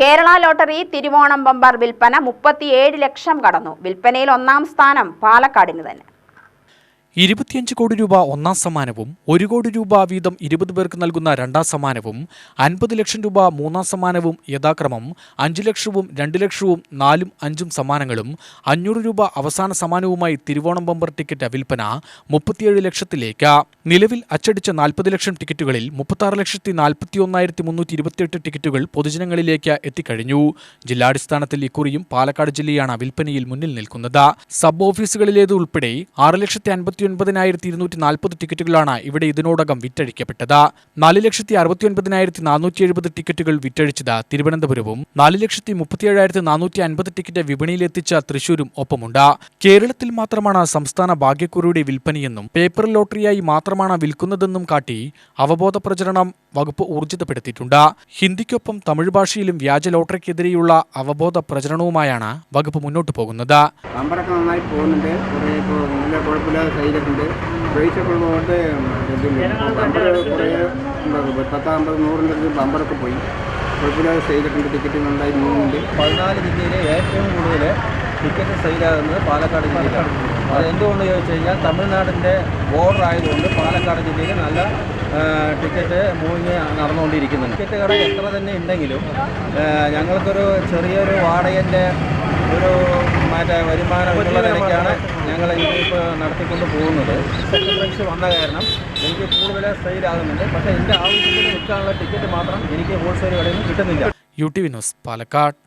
Kerala lottery Thiruvonam bumper വിൽപ്പന മുപ്പത്തിയേഴ് ലക്ഷം കടന്നു. വിൽപ്പനയിൽ ഒന്നാം സ്ഥാനം പാലക്കാടിന് തന്നെ. ഇരുപത്തിയഞ്ച് കോടി രൂപ ഒന്നാം സമ്മാനവും ഒരു കോടി രൂപ വീതം ഇരുപത് പേർക്ക് നൽകുന്ന രണ്ടാം സമ്മാനവും അൻപത് ലക്ഷം രൂപ മൂന്നാം സമ്മാനവും യഥാക്രമം അഞ്ച് ലക്ഷവും രണ്ട് ലക്ഷവും നാലും അഞ്ചും സമ്മാനങ്ങളും അഞ്ഞൂറ് രൂപ അവസാന സമ്മാനവുമായി തിരുവോണം ബമ്പർ ടിക്കറ്റ് വിൽപ്പന മുപ്പത്തിയേഴ് ലക്ഷത്തിലേക്ക്. നിലവിൽ അച്ചടിച്ച നാൽപ്പത് ലക്ഷം ടിക്കറ്റുകളിൽ മുപ്പത്താറ് ലക്ഷത്തി നാൽപ്പത്തി ഒന്നായിരത്തി മുന്നൂറ്റി ഇരുപത്തിയെട്ട് ടിക്കറ്റുകൾ പൊതുജനങ്ങളിലേക്ക് എത്തിക്കഴിഞ്ഞു. ജില്ലാടിസ്ഥാനത്തിൽ ഇക്കുറിയും പാലക്കാട് ജില്ലയാണ് വിൽപ്പനയിൽ മുന്നിൽ നിൽക്കുന്നത്. സബ് ഓഫീസുകളിലേത് ഉൾപ്പെടെ ആറ് ലക്ഷത്തി അൻപത്തി ഒൻപതിനായിരത്തി ഇരുന്നൂറ്റി നാൽപ്പത് ടിക്കറ്റുകളാണ് ഇവിടെ ഇതിനോടകം വിറ്റഴിക്കപ്പെട്ടത്. നാല് ലക്ഷത്തി അറുപത്തി ഒൻപതിനായിരത്തി നാനൂറ്റി എഴുപത് ടിക്കറ്റുകൾ വിറ്റഴിച്ചത് തിരുവനന്തപുരവും നാല് ലക്ഷത്തി മുപ്പത്തിയേഴായിരത്തി നാനൂറ്റി അൻപത് ടിക്കറ്റ് വിപണിയിലെത്തിച്ച തൃശൂരും ഒപ്പമുണ്ട്. കേരളത്തിൽ മാത്രമാണ് സംസ്ഥാന ഭാഗ്യക്കുറിയുടെ വിൽപ്പനയെന്നും പേപ്പർ ലോട്ടറിയായി മാത്രമാണ് വിൽക്കുന്നതെന്നും കാട്ടി അവബോധ പ്രചരണം വകുപ്പ് ഊർജിതപ്പെടുത്തിയിട്ടുണ്ട്. ഹിന്ദിക്കൊപ്പം തമിഴ് ഭാഷയിലും വ്യാജ ലോട്ടറിക്കെതിരെയുള്ള അവബോധ പ്രചരണവുമായാണ് വകുപ്പ് മുന്നോട്ടു പോകുന്നത്. പോകുന്നുണ്ട്. കുറേ നല്ല കുഴപ്പമില്ലാതെ കുറേ നൂറിന്റെ പോയി. കുഴപ്പമില്ലാതെ സൈഡൊക്കെ ഉണ്ട് ടിക്കറ്റ് നന്നായി പോകുന്നുണ്ട്. പതിനാല് ജില്ലയിലെ ഏറ്റവും കൂടുതൽ ടിക്കറ്റ് സെയിലാകുന്നത് പാലക്കാട് ജില്ലയിലാണ്. അത് എന്തുകൊണ്ട് ചോദിച്ചു കഴിഞ്ഞാൽ തമിഴ്നാടിന്റെ ബോർഡർ ആയതുകൊണ്ട് പാലക്കാട് ജില്ലയിൽ നല്ല ടിക്കറ്റ് മൂവിങ് നടന്നുകൊണ്ടിരിക്കുന്നുണ്ട്. ടിക്കറ്റ് കട എത്ര തന്നെ ഉണ്ടെങ്കിലും ഞങ്ങൾക്കൊരു ചെറിയൊരു വാടകന്റെ ഒരു മറ്റേ വരുമാന നിലയ്ക്കാണ് ഞങ്ങൾ ഇപ്പോൾ നടത്തിക്കൊണ്ട് പോകുന്നത്. സെക്കൻഡ് വന്ന കാരണം എനിക്ക് കൂടുതൽ സെയിലാകുന്നുണ്ട് പക്ഷേ എന്റെ ആവശ്യത്തിന് വിൽക്കാനുള്ള ടിക്കറ്റ് മാത്രം എനിക്ക് ഹോൾസെയിൽ കടയിൽ നിന്ന് കിട്ടുന്നില്ല. U T news Palakkad.